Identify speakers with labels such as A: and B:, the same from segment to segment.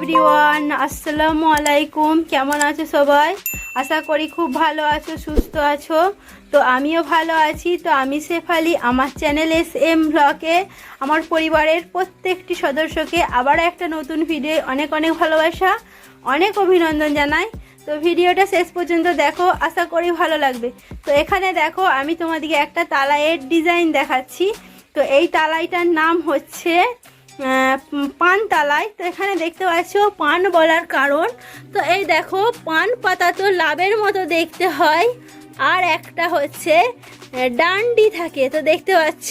A: Everyone আসসালামু আলাইকুম। কেমন আছো সবাই? আশা করি খুব ভালো আছো, সুস্থ আছো। তো আমিও ভালো আছি। তো আমি শেফালি আমার চ্যানেল এস এম ব্লকে আমার পরিবারের প্রত্যেকটি সদস্যকে আবার একটা নতুন ভিডিও অনেক অনেক ভালোবাসা, অনেক অভিনন্দন জানাই। তো ভিডিওটা শেষ পর্যন্ত দেখো, আশা করি ভালো লাগবে। তো এখানে দেখো, আমি তোমাদেরকে একটা তালাইয়ের ডিজাইন দেখাচ্ছি। তো এই তালাইটার নাম হচ্ছে পান তালাই তো এখানে দেখতে পাচ্ছ পান বলার কারণ। তো এই দেখো, পান পাতা তো লাভের মতো দেখতে হয়। আর একটা হচ্ছে ডান্ডি থাকে, তো দেখতে পাচ্ছ।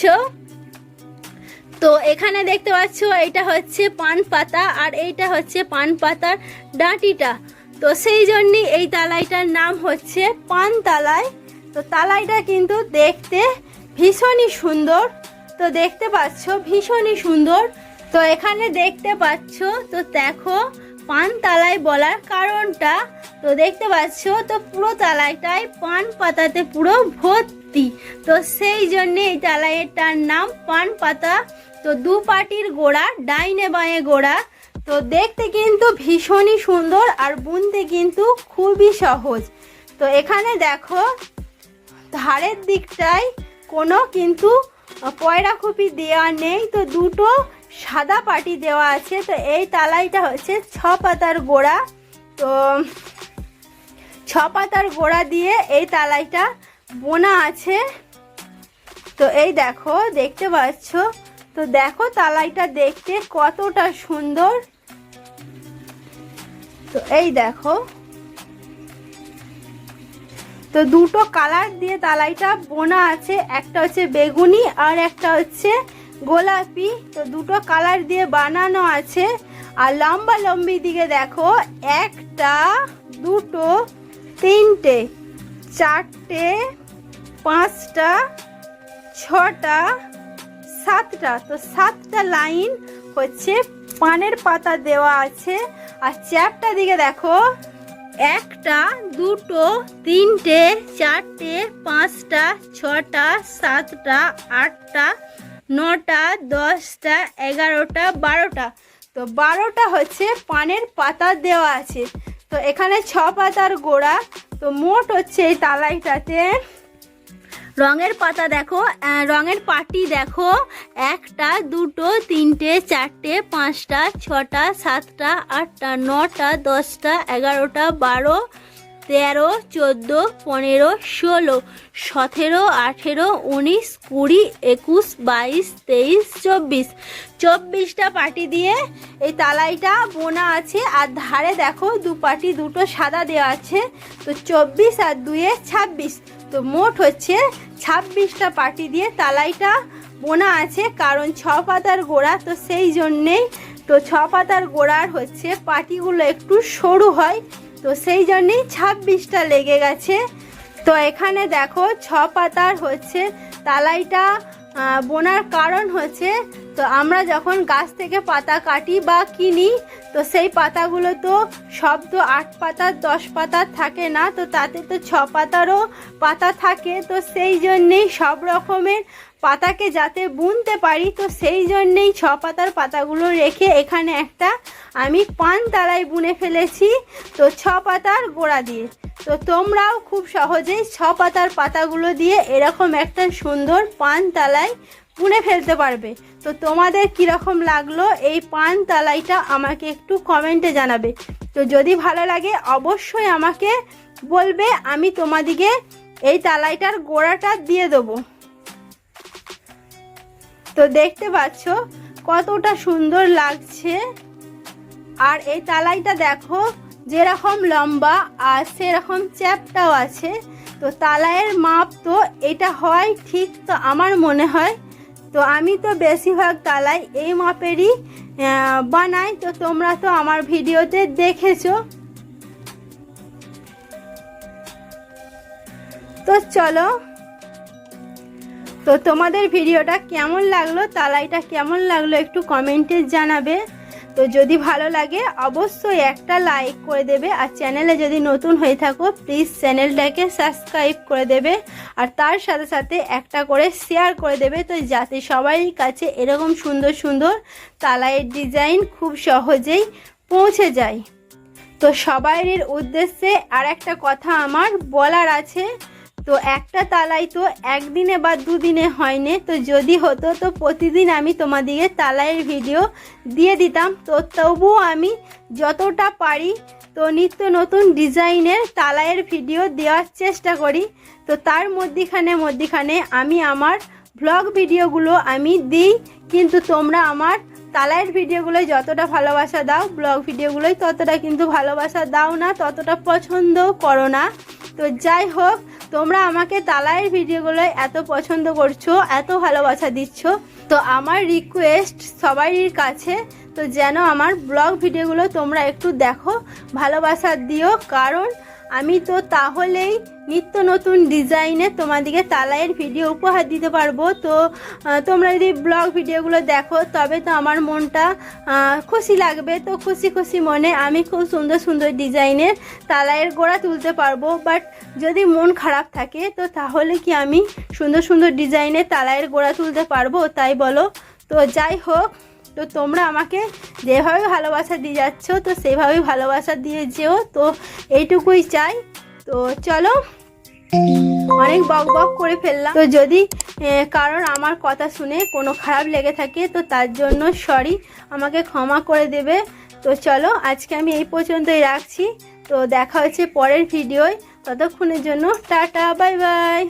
A: তো এখানে দেখতে পাচ্ছ এটা হচ্ছে পান পাতা, আর এইটা হচ্ছে পান পাতার ডাঁটিটা। তো সেই জন্যই এই তালাইটার নাম হচ্ছে পান তালাই তো তালাইটা কিন্তু দেখতে ভীষণই সুন্দর। তো দেখতে পাচ্ছ, ভীষণই সুন্দর। তো এখানে দেখতে পাচ্ছ, তো দেখো, পান তালাই বলার কারণটা। তো দেখতে পাচ্ছ, তো পুরো তালাইটাই পান পাতাতে পুরো ভর্তি। তো সেই জন্যে এই তালাইয়েরটার নাম পান পাতা। তো দু পাটির গোড়া, ডাইনে বাঁয়ে গোড়া। তো দেখতে কিন্তু ভীষণই সুন্দর আর বুনতে কিন্তু খুবই সহজ। তো এখানে দেখো, ধারের দিকটায় কোনো কিন্তু পয়রা খুপি দেওয়া নেই। তো দুটো সাদা পাটি দেওয়া আছে, তো এই তালাইটা হচ্ছে ছ পাতার গোড়া। তো ছ পাতার গোড়া দিয়ে এই তালাইটা বোনা আছে। তো এই দেখো, দেখতে পাচ্ছ? তো দেখো তালাইটা দেখতে কতটা সুন্দর। তো এই দেখো। তো দুটো কালার দিয়ে তালাইটা বোনা আছে, একটা হচ্ছে বেগুনি আর একটা হচ্ছে গোলাপি, তো দুটো কালার দিয়ে বানানো আছে। আর লম্বা লম্বি দিকে দেখো, একটা, দুটো, তিনটে, চারটে, পাঁচটা, ছটা, সাতটা। তো সাতটা লাইন হচ্ছে পানের পাতা দেওয়া আছে। আর চ্যাপটা দিকে দেখো, একটা, দুটো, তিনটে, চারটে, পাঁচটা, ছটা, সাতটা, আটটা নটা, দশটা, এগারোটা, বারোটা। তো বারোটা হচ্ছে পানের পাতা দেওয়া আছে। তো এখানে ছ পাতার গোড়া। তো মোট হচ্ছে এই তালাইটাতে রঙের পাতা দেখো রঙের পাটি দেখো। একটা, দুটো, তিনটে, চারটে, পাঁচটা, ছটা, সাতটা, আটটা, নটা, দশটা, এগারোটা, বারো তেরো, চোদ্দ, পনেরো, ষোলো, সতেরো, আঠেরো, উনিশ, কুড়ি, একুশ, বাইশ, তেইশ, চব্বিশ। চব্বিশটা পাটি দিয়ে এই তালাইটা বোনা আছে, আর ধারে দেখো দু পাটি, দুটো সাদা দেওয়া আছে। তো চব্বিশ আর দুয়ে ছাব্বিশ। তো মোট হচ্ছে ছাব্বিশটা পাটি দিয়ে তালাইটা বোনা আছে, কারণ ছ পাতার গোড়া, তো সেই জন্যেই তো ছ পাতার গোড়ার হচ্ছে পাটিগুলো একটু সরু হয়। তো সেই জন্যেই ছাব্বিশটা লেগে গেছে। তো এখানে দেখো, ছ পাতার হচ্ছে, তালাইটা বোনার কারণ হচ্ছে তো আমরা যখন গাছ থেকে পাতা কাটি বা কিনি, তো সেই পাতাগুলো তো সব তো আট পাতার দশ পাতার থাকে না, তো তাতে তো ছ পাতারও পাতা থাকে। তো সেই জন্যেই সব রকমের পাতাকে যাতে বুনতে পারি, তো সেই জন্যেই ছ পাতার পাতাগুলো রেখে এখানে একটা আমি পান তালাই বুনে ফেলেছি। তো ছ পাতার গোড়া দিয়ে। তো তোমরাও খুব সহজেই ছ পাতার পাতাগুলো দিয়ে এরকম একটা সুন্দর পান তালাই বুনে ফেলতে পারবে। তো তোমাদের কীরকম লাগল এই পান তালাইটা আমাকে একটু কমেন্টে জানাবে। তো যদি ভালো লাগে অবশ্যই আমাকে বলবে, আমি তোমাদিকে এই তালাইটার গোড়াটা দিয়ে দেবো। তো দেখতে পাচ্ছ কতটা সুন্দর লাগছে। আর এই তালাইটা দেখো যেরকম লম্বা আর সেরকম চ্যাপটাও আছে। তো তালাইয়ের মাপ তো এটা হয় ঠিক তো আমার মনে হয়। তো আমি তো বেশিরভাগ তালাই এই মাপেরই বানাই। তো তোমরা তো আমার ভিডিওতে দেখেছ। তো চলো, তো তোমাদের ভিডিওটা কেমন লাগল, তালাইটা কেমন লাগল একটু কমেন্টে জানাবে। তো যদি ভালো লাগে, অবশ্যই একটা লাইক করে দেবে। আর চ্যানেলে যদি নতুন হয়ে থাকো প্লিজ চ্যানেলটাকে সাবস্ক্রাইব করে দেবে। আর তার সাথে সাথে একটা করে শেয়ার করে দেবে, তো যাতে সবাই কাছে এরকম সুন্দর সুন্দর তালাইয়ের ডিজাইন খুব সহজেই পৌঁছে যায়। তো সবাইয়ের উদ্দেশ্যে আর একটা কথা আমার বলার আছে। তো একটা তালাই তো একদিনে বা দুদিনে হয়নি। তো যদি হতো, তো প্রতিদিন আমি তোমাদিকে তালাইয়ের ভিডিও দিয়ে দিতাম। তো তবুও আমি যতটা পারি, তো নিত্য নতুন ডিজাইনের তালাইয়ের ভিডিও দেওয়ার চেষ্টা করি। তো তার মধ্যিখানে মধ্যিখানে আমি আমার ব্লগ ভিডিওগুলো আমি দিই। কিন্তু তোমরা আমার তালাইয়ের ভিডিওগুলোয় যতটা ভালোবাসা দাও, ব্লগ ভিডিওগুলোয় ততটা কিন্তু ভালোবাসা দাও না, ততটা পছন্দও করো না। তো যাই হোক, তোমরা আমাকে তালাইয়ের ভিডিওগুলো এত পছন্দ করছ, এত ভালোবাসা দিচ্ছ, তো আমার রিকোয়েস্ট সবাইয়ের কাছে, তো যেন আমার ব্লগ ভিডিওগুলো তোমরা একটু দেখো, ভালোবাসা দিও, কারণ আমি তো তাহলেই নিত্য নতুন ডিজাইনে তোমাদেরকে তালাইয়ের ভিডিও উপহার দিতে পারব। তো তোমরা যদি ব্লগ ভিডিওগুলো দেখো, তবে তো আমার মনটা খুশি লাগবে। তো খুশি খুশি মনে আমি খুব সুন্দর সুন্দর ডিজাইনের তালাইয়ের গোড়া তুলতে পারব। বাট যদি মন খারাপ থাকে, তো তাহলে কি আমি সুন্দর সুন্দর ডিজাইনের তালাইয়ের গোড়া তুলতে পারব? তাই বলো। তো যাই হোক তো তোমরা আমাকে যেভাবে ভালোবাসা দিয়ে যাচ্ছ, তো সেভাবেই ভালোবাসা দিয়ে যেও। তো এইটুকুই চাই। তো চলো, অনেক বক বক করে ফেললাম। তো যদি কারোর আমার কথা শুনে কোনো খারাপ লেগে থাকে, তো তার জন্য সরি, আমাকে ক্ষমা করে দেবে। তো চলো, আজকে আমি এই পর্যন্তই রাখছি। তো দেখা হচ্ছে পরের ভিডিওয়। ততক্ষণের জন্য টাটা, বাই বাই।